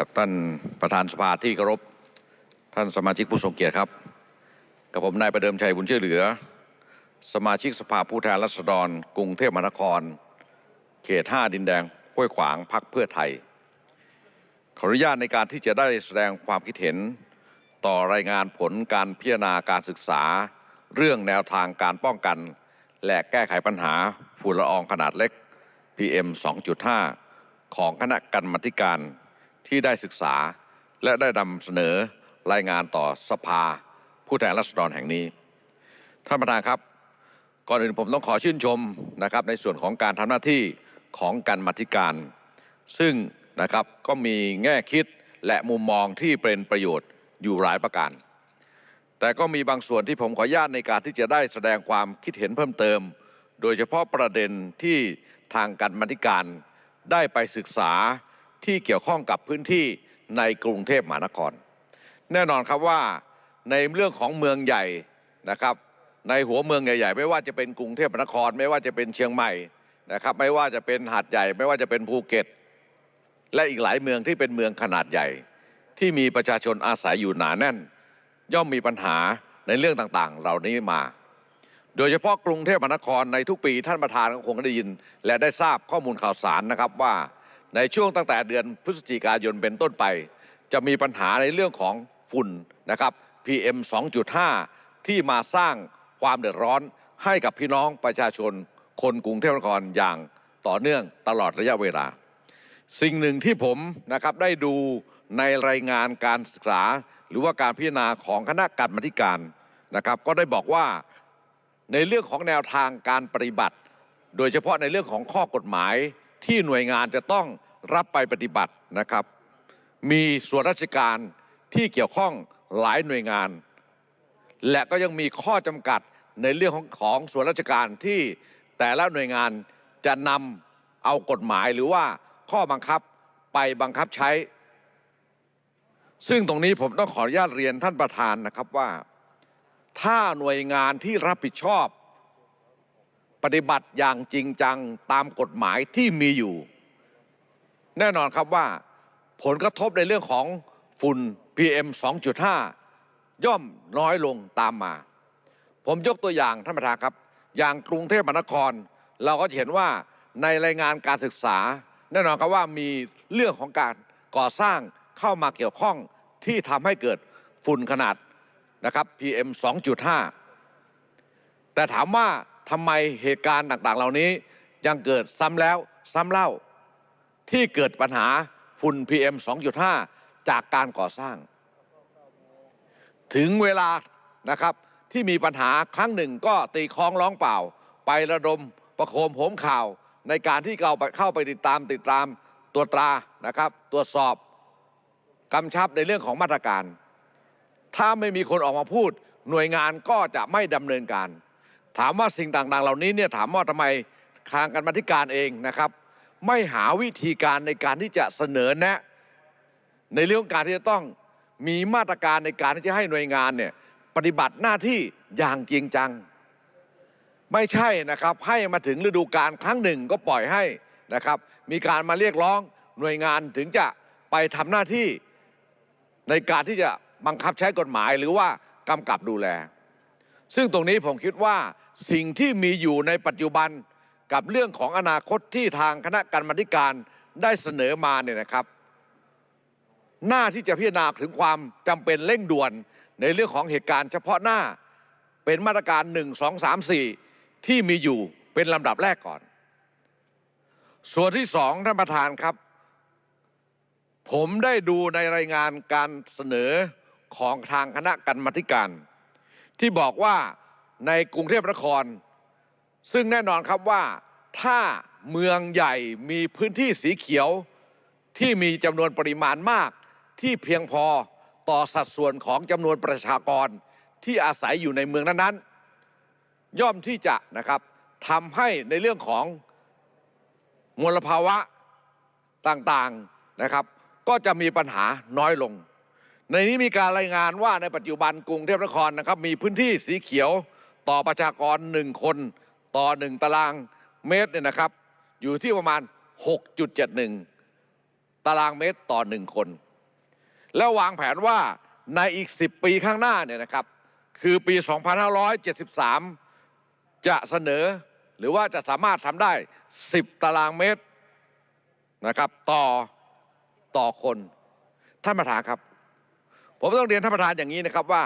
ครับท่านประธานสภาที่เคารพท่านสมาชิกผู้ทรงเกียรติครับ กับผมนายประเดิมชัยบุญเช่วยเหลือ สมาชิกสภาผู้แทนราษฎร กรุงเทพมหานคร เขต 5 ดินแดงห้วยขวางพักเพื่อไทย ขออนุญาตในการที่จะได้แสดงความคิดเห็น ต่อรายงานผลการพิจารณาการศึกษา เรื่องแนวทางการป้องกัน และแก้ไขปัญหาฝุ่นละอองขนาดเล็ก PM 2.5 ของคณะกรรมาธิการ ที่ได้ศึกษาและได้นำเสนอรายงานต่อสภา ผู้แทนราษฎรแห่งนี้ ท่านประธานครับ ก่อนอื่นผมต้องขอชื่นชมนะครับในส่วนของการทำหน้าที่ของการมาธิการ ซึ่งนะครับก็มีแง่คิดและมุมมองที่เป็นประโยชน์อยู่หลายประการ แต่ก็มีบางส่วนที่ผมขออนุญาตในการที่จะได้แสดงความคิดเห็นเพิ่มเติม โดยเฉพาะประเด็นที่ทางการมาธิการได้ไปศึกษา ที่เกี่ยวข้องกับพื้นที่ในกรุงเทพมหานคร แน่นอนครับว่าในเรื่องของเมืองใหญ่นะครับ ในหัวเมืองใหญ่ๆ ไม่ว่าจะเป็นกรุงเทพมหานคร ไม่ว่าจะเป็นเชียงใหม่นะครับ ไม่ว่าจะเป็นหาดใหญ่ ไม่ว่าจะเป็นภูเก็ต และอีกหลายเมืองที่เป็นเมืองขนาดใหญ่ ที่มีประชาชนอาศัยอยู่หนาแน่น ย่อมมีปัญหาในเรื่องต่างๆ เหล่านี้มา โดยเฉพาะกรุงเทพมหานครในทุกปีท่านประธานก็คงได้ยิน และได้ทราบข้อมูลข่าวสารนะครับว่า ในช่วงตั้งแต่เดือนพฤศจิกายนเป็นต้นไป จะมีปัญหาในเรื่องของฝุ่นนะครับ PM 2.5 ที่มาสร้างความเดือดร้อนให้กับพี่น้องประชาชน คนกรุงเทพมหานครอย่างต่อเนื่องตลอดระยะเวลา สิ่งหนึ่งที่ผมนะครับได้ดูในรายงานการศึกษา หรือว่าการพิจารณาของคณะกรรมาธิการนะครับ ก็ได้บอกว่าในเรื่องของแนวทางการปฏิบัติ โดยเฉพาะในเรื่องของข้อกฎหมายที่หน่วยงานจะต้อง รับไปปฏิบัตินะครับ มีส่วนราชการที่เกี่ยวข้องหลายหน่วยงาน และก็ยังมีข้อจำกัดในเรื่องของของส่วนราชการที่แต่ละหน่วยงานจะนำเอากฎหมายหรือว่าข้อบังคับไปบังคับใช้ ซึ่งตรงนี้ผมต้องขออนุญาตเรียนท่านประธานนะครับว่า ถ้าหน่วยงานที่รับผิดชอบ ปฏิบัติอย่างจริงจังตามกฎหมายที่มีอยู่ แน่นอนครับว่าผลกระทบในเรื่องของฝุ่น PM 2.5 ย่อมน้อยลงตามมา ผมยกตัวอย่างท่านประธานครับ อย่างกรุงเทพมหานคร เราก็เห็นว่าในรายงานการศึกษา แน่นอนครับว่ามีเรื่องของการก่อสร้างเข้ามาเกี่ยวข้องที่ทำให้เกิดฝุ่นขนาดนะครับ PM 2.5 แต่ถามว่าทำไมเหตุการณ์ต่างๆ เหล่านี้ยังเกิดซ้ำแล้วซ้ำเล่า ที่เกิดปัญหาฝุ่น PM 2.5 จากการก่อสร้าง ถึงเวลานะครับที่มีปัญหาครั้งหนึ่งก็ตีคล้องร้องเปล่า ไประดมประโคมโหมข่าวในการที่เราเข้าไปติดตามติดตามตัวตรานะครับ ตรวจสอบกำชับในเรื่องของมาตรการ ถ้าไม่มีคนออกมาพูด หน่วยงานก็จะไม่ดำเนินการ ถามว่าสิ่งต่างๆ เหล่านี้เนี่ยถามว่าทำไมทางการบัธิการเองนะครับ ไม่หาวิธีการในการที่จะเสนอแนะ ในเรื่องการที่จะต้องมีมาตรการในการที่จะให้หน่วยงานเนี่ยปฏิบัติหน้าที่อย่างจริงจัง ไม่ใช่นะครับให้มาถึงฤดูกาลครั้งหนึ่งก็ปล่อยให้นะครับ มีการมาเรียกร้องหน่วยงานถึงจะไปทำหน้าที่ในการที่จะบังคับใช้กฎหมายหรือว่ากำกับดูแล ซึ่งตรงนี้ผมคิดว่าสิ่งที่มีอยู่ในปัจจุบัน กับเรื่องของอนาคตที่ทางคณะกรรมาธิการได้เสนอมาเนี่ยนะครับ หน้าที่จะพิจารณาถึงความจำเป็นเร่งด่วนในเรื่องของเหตุการณ์เฉพาะหน้าเป็นมาตรการ 1 2 3 4 ที่มีอยู่เป็นลำดับแรกก่อน ส่วนที่สองท่านประธานครับ ผมได้ดูในรายงานการเสนอของทางคณะกรรมาธิการ ที่บอกว่าในกรุงเทพนคร ซึ่งแน่นอนครับว่าถ้าเมืองใหญ่มีพื้นที่สีเขียว ที่มีจำนวนปริมาณมาก ที่เพียงพอต่อสัดส่วนของจำนวนประชากรที่อาศัยอยู่ในเมืองนั้นๆ ย่อมที่จะนะครับทำให้ในเรื่องของมลภาวะต่างๆนะครับ ก็จะมีปัญหาน้อยลง ในนี้มีการรายงานว่าในปัจจุบันกรุงเทพนครนะครับ มีพื้นที่สีเขียวต่อประชากรหนึ่งคน ต่อหนึ่งตารางเมตรเนี่ยนะครับ อยู่ที่ประมาณ 6.71 ตารางเมตรต่อหนึ่งคน แล้ววางแผนว่าในอีก 10 ปีข้างหน้าเนี่ยนะครับ คือปี 2573 จะเสนอหรือว่าจะสามารถทำได้ 10 ตารางเมตรนะครับต่อต่อคนท่านประธานครับ ผมต้องเรียนท่านประธานอย่างนี้นะครับว่า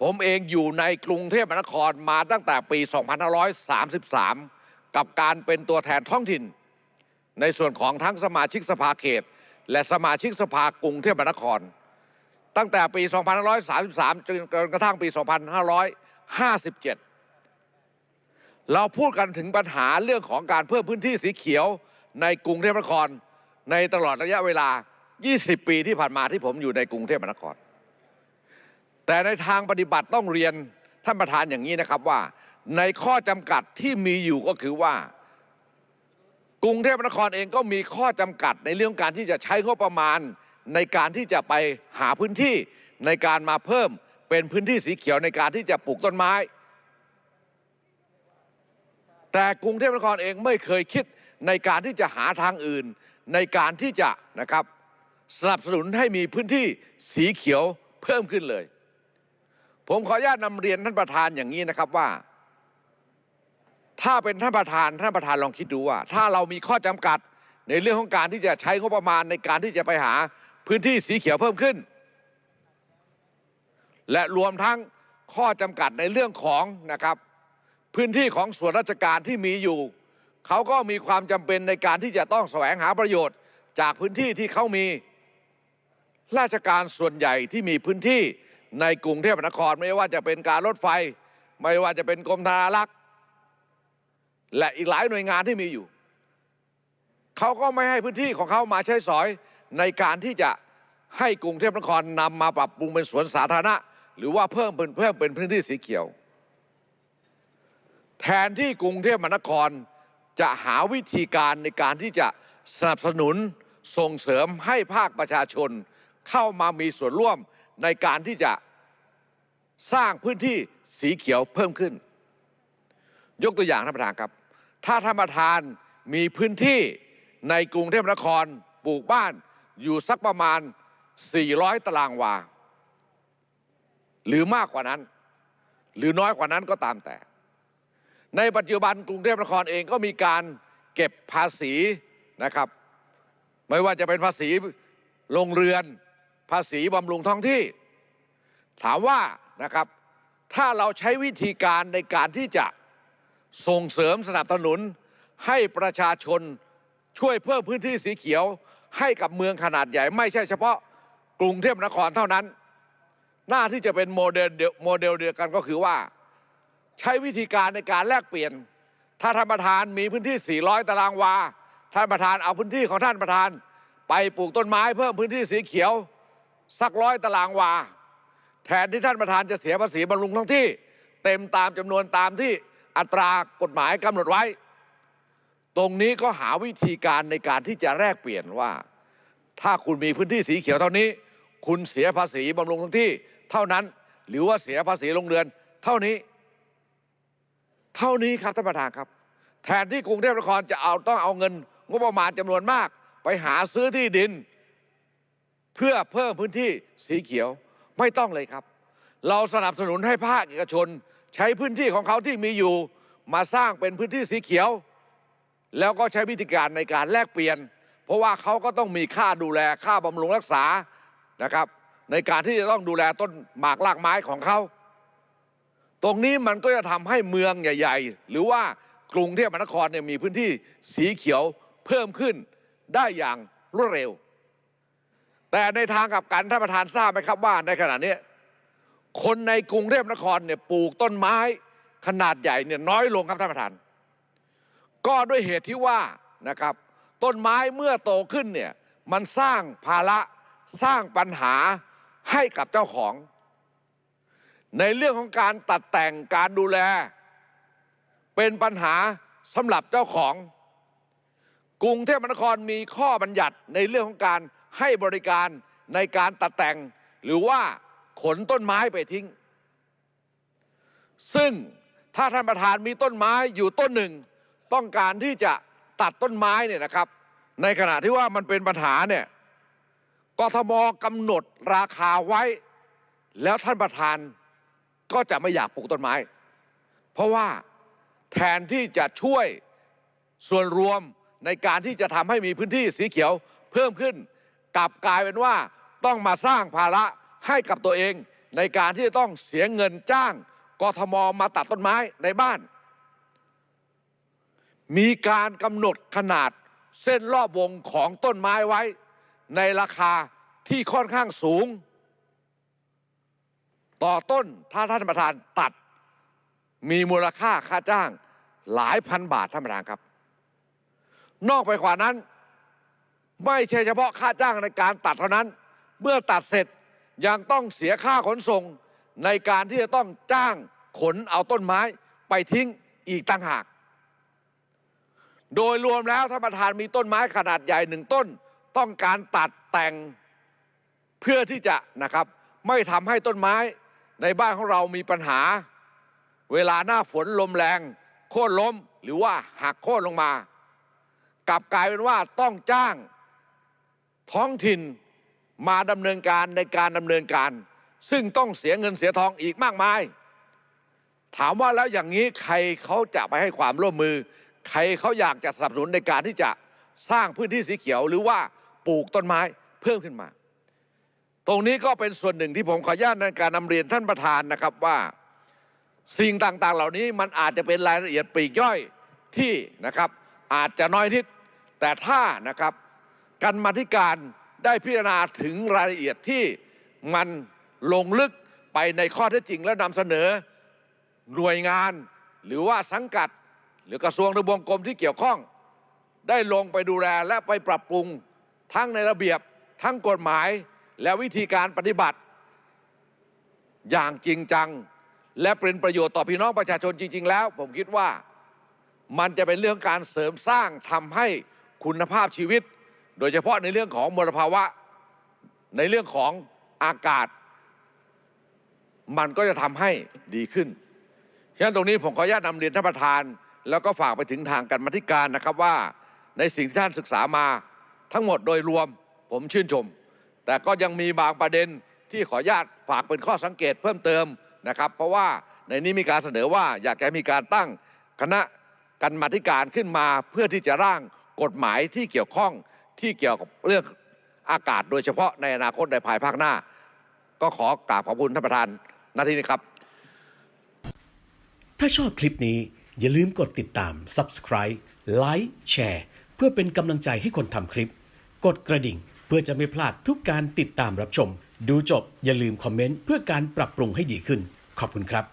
ผมเองอยู่ในกรุงเทพมหานครมาตั้งแต่ปี 2533 กับการเป็นตัวแทนท้องถิ่น ในส่วนของทั้งสมาชิกสภาเขต และสมาชิกสภากรุงเทพมหานคร ตั้งแต่ปี 2533 จนกระทั่งปี 2557 เราพูดกันถึงปัญหาเรื่องของการเพิ่มพื้นที่สีเขียวในกรุงเทพมหานคร ในตลอดระยะเวลา 20 ปีที่ผ่านมาที่ผมอยู่ในกรุงเทพมหานคร แต่ในทางปฏิบัติต้องเรียนท่านประธานอย่างนี้นะครับว่า ในข้อจำกัดที่มีอยู่ก็คือว่า กรุงเทพมหานครเองก็มีข้อจำกัดในเรื่องการที่จะใช้งบประมาณ ในการที่จะไปหาพื้นที่ในการมาเพิ่มเป็นพื้นที่สีเขียวในการที่จะปลูกต้นไม้ แต่กรุงเทพมหานครเองไม่เคยคิดในการที่จะหาทางอื่น ในการที่จะนะครับสนับสนุนให้มีพื้นที่สีเขียวเพิ่มขึ้นเลย ผมขออนุญาตนำเรียนท่านประธานอย่างนี้นะครับว่า ถ้าเป็นท่านประธานท่านประธานลองคิดดูว่า ถ้าเรามีข้อจำกัดในเรื่องของการที่จะใช้งบประมาณในการที่จะไปหาพื้นที่สีเขียวเพิ่มขึ้น และรวมทั้งข้อจำกัดในเรื่องของนะครับ พื้นที่ของส่วนราชการที่มีอยู่ เขาก็มีความจำเป็นในการที่จะต้องแสวงหาประโยชน์ จากพื้นที่ที่เขามีราชการส่วนใหญ่ที่มีพื้นที่ ในกรุงเทพมหานครไม่ว่าจะเป็นการรถไฟ ไม่ว่าจะเป็นกรมธนารักษ์ และอีกหลายหน่วยงานที่มีอยู่ เขาก็ไม่ให้พื้นที่ของเขามาใช้สอยในการที่จะให้กรุงเทพมหานครนำมาปรับปรุงเป็นสวนสาธารณะ หรือว่าเพิ่มเป็นเพิ่มเป็นพื้นที่สีเขียว แทนที่กรุงเทพมหานครจะหาวิธีการในการที่จะสนับสนุนส่งเสริมให้ภาคประชาชนเข้ามามีส่วนร่วม ในการที่จะสร้างพื้นที่สีเขียวเพิ่มขึ้น ยกตัวอย่างท่านประธานครับ ถ้าท่านประธานมีพื้นที่ในกรุงเทพมหานครปลูกบ้านอยู่สักประมาณ 400 ตารางวา หรือมากกว่านั้น หรือน้อยกว่านั้นก็ตามแต่ ในปัจจุบันกรุงเทพมหานครเองก็มีการเก็บภาษีนะครับ ไม่ว่าจะเป็นภาษีโรงเรือน ภาษีบำรุงท้องที่ ถามว่านะครับ ถ้าเราใช้วิธีการในการที่จะส่งเสริมสนับสนุน ให้ประชาชนช่วยเพิ่มพื้นที่สีเขียวให้กับเมืองขนาดใหญ่ ไม่ใช่เฉพาะกรุงเทพมหานครเท่านั้น หน้าที่จะเป็นโมเดลเดียวโมเดลเดียวกันก็คือว่า ใช้วิธีการในการแลกเปลี่ยน ถ้าท่านประธานมีพื้นที่ 400 ตารางวาท่านประธานเอาพื้นที่ของท่านประธาน ไปปลูกต้นไม้เพิ่มพื้นที่สีเขียว สักร้อยตารางวา แทนที่ท่านประธานจะเสียภาษีบำรุงท้องที่ เต็มตามจำนวนตามที่อัตรากฎหมายกำหนดไว้ ตรงนี้ก็หาวิธีการในการที่จะแลกเปลี่ยนว่า ถ้าคุณมีพื้นที่สีเขียวเท่านี้ คุณเสียภาษีบำรุงท้องที่ เท่านั้นหรือว่าเสียภาษีโรงเรือน เท่านี้ เท่านี้ครับท่านประธานครับ แทนที่กรุงเทพมหานครจะเอาต้องเอาเงินงบประมาณจำนวนมาก ไปหาซื้อที่ดิน พื่อเพิ่มพื้นที่สีเขียวไม่ต้องเลยครับ เราสนับสนุนให้ภาคเอกชน ใช้พื้นที่ของเขาที่มีอยู่ มาสร้างเป็นพื้นที่สีเขียว แล้วก็ใช้วิธีการในการแลกเปลี่ยน เพราะว่าเขาก็ต้องมีค่าดูแลค่าบำรุงรักษานะครับ ในการที่จะต้องดูแลต้นหมากรากไม้ของเขาตรงนี้มันก็จะทำให้เมืองใหญ่ ๆ หรือว่ากรุงเทพมหานครเนี่ยมีพื้นที่สีเขียวเพิ่มขึ้นได้อย่างรวดเร็ว แต่ในทางกลับกันท่านประธานทราบไหมครับว่าในขณะนี้คนในกรุงเทพมนครเนี่ยปลูกต้นไม้ขนาดใหญ่เนี่ยน้อยลงครับท่านประธาน ก็ด้วยเหตุที่ว่านะครับ ต้นไม้เมื่อโตขึ้นเนี่ยมันสร้างภาระสร้างปัญหาให้กับเจ้าของ ในเรื่องของการตัดแต่งการดูแล เป็นปัญหาสำหรับเจ้าของ กรุงเทพมหานครมีข้อบัญญัติในเรื่องของการ ให้บริการในการตัดแต่ง หรือว่าขนต้นไม้ไปทิ้ง ซึ่งถ้าท่านประธานมีต้นไม้อยู่ต้นหนึ่ง ต้องการที่จะตัดต้นไม้เนี่ยนะครับ ในขณะที่ว่ามันเป็นปัญหาเนี่ยกทมกำหนดราคาไว้ แล้วท่านประธานก็จะไม่อยากปลูกต้นไม้ เพราะว่าแทนที่จะช่วยส่วนรวมในการที่จะทำให้มีพื้นที่สีเขียวเพิ่มขึ้น กลับกลายเป็นว่าต้องมาสร้างภาระให้กับตัวเอง ในการที่จะต้องเสียเงินจ้างกทมมาตัดต้นไม้ในบ้าน มีการกำหนดขนาดเส้นรอบวงของต้นไม้ไว้ ในราคาที่ค่อนข้างสูง ต่อต้นถ้าท่านประธานตัด มีมูลค่าค่าจ้างหลายพันบาทท่านประธานครับ นอกไปกว่านั้น ไม่ใช่เฉพาะค่าจ้างในการตัดเท่านั้น เมื่อตัดเสร็จยังต้องเสียค่าขนส่งในการที่จะต้องจ้างขนเอาต้นไม้ไปทิ้งอีกต่างหาก โดยรวมแล้วท่านประธานมีต้นไม้ขนาดใหญ่หนึ่งต้น ต้องการตัดแต่งเพื่อที่จะนะครับ ไม่ทำให้ต้นไม้ในบ้านของเรามีปัญหา เวลาหน้าฝนลมแรง โค่นล้มหรือว่าหักโค่นลงมา กลับกลายเป็นว่าต้องจ้าง ท้องถิ่นมาดำเนินการในการดำเนินการ ซึ่งต้องเสียเงินเสียทองอีกมากมาย ถามว่าแล้วอย่างนี้ใครเขาจะไปให้ความร่วมมือ ใครเขาอยากจะสนับสนุนในการที่จะสร้างพื้นที่สีเขียวหรือว่าปลูกต้นไม้เพิ่มขึ้นมา ตรงนี้ก็เป็นส่วนหนึ่งที่ผมขออนุญาตในการนำเรียนท่านประธานนะครับว่า สิ่งต่างๆ เหล่านี้มันอาจจะเป็นรายละเอียดปลีกย่อยที่นะครับ อาจจะน้อยนิดแต่ถ้านะครับ การมาธิการได้พิจารณาถึงรายละเอียดที่มันลงลึกไปในข้อเท็จจริงและนำเสนอหน่วยงาน หรือว่าสังกัด หรือกระทรวงทบวงกรมที่เกี่ยวข้อง ได้ลงไปดูแลและไปปรับปรุงทั้งในระเบียบทั้งกฎหมายและวิธีการปฏิบัติ อย่างจริงจัง และเป็นประโยชน์ต่อพี่น้องประชาชนจริง ๆ แล้ว ผมคิดว่ามันจะเป็นเรื่องการเสริมสร้างทำให้คุณภาพชีวิต โดยเฉพาะในเรื่องของมลภาวะ ในเรื่องของอากาศ มันก็จะทำให้ดีขึ้น ฉะนั้นตรงนี้ผมขออนุญาตนำเรียนท่านประธาน แล้วก็ฝากไปถึงทางการมาธิการนะครับว่า ในสิ่งที่ท่านศึกษามาทั้งหมดโดยรวมผมชื่นชม แต่ก็ยังมีบางประเด็นที่ขออนุญาตฝากเป็นข้อสังเกตเพิ่มเติมนะครับ เพราะว่าในนี้มีการเสนอว่าอยากจะให้มีการตั้งคณะกรรมาธิการขึ้นมาเพื่อที่จะร่างกฎหมายที่เกี่ยวข้อง ที่เกี่ยวกับเรื่องอากาศโดยเฉพาะในอนาคตในภายภาคหน้า ก็ขอกราบขอบคุณท่านประธานนาทีนี้ครับ ถ้าชอบคลิปนี้อย่าลืมกดติดตาม Subscribe Like แชร์เพื่อเป็นกำลังใจให้คนทำคลิป กดกระดิ่งเพื่อจะไม่พลาดทุกการติดตามรับชม ดูจบอย่าลืมคอมเมนต์เพื่อการปรับปรุงให้ดีขึ้น ขอบคุณครับ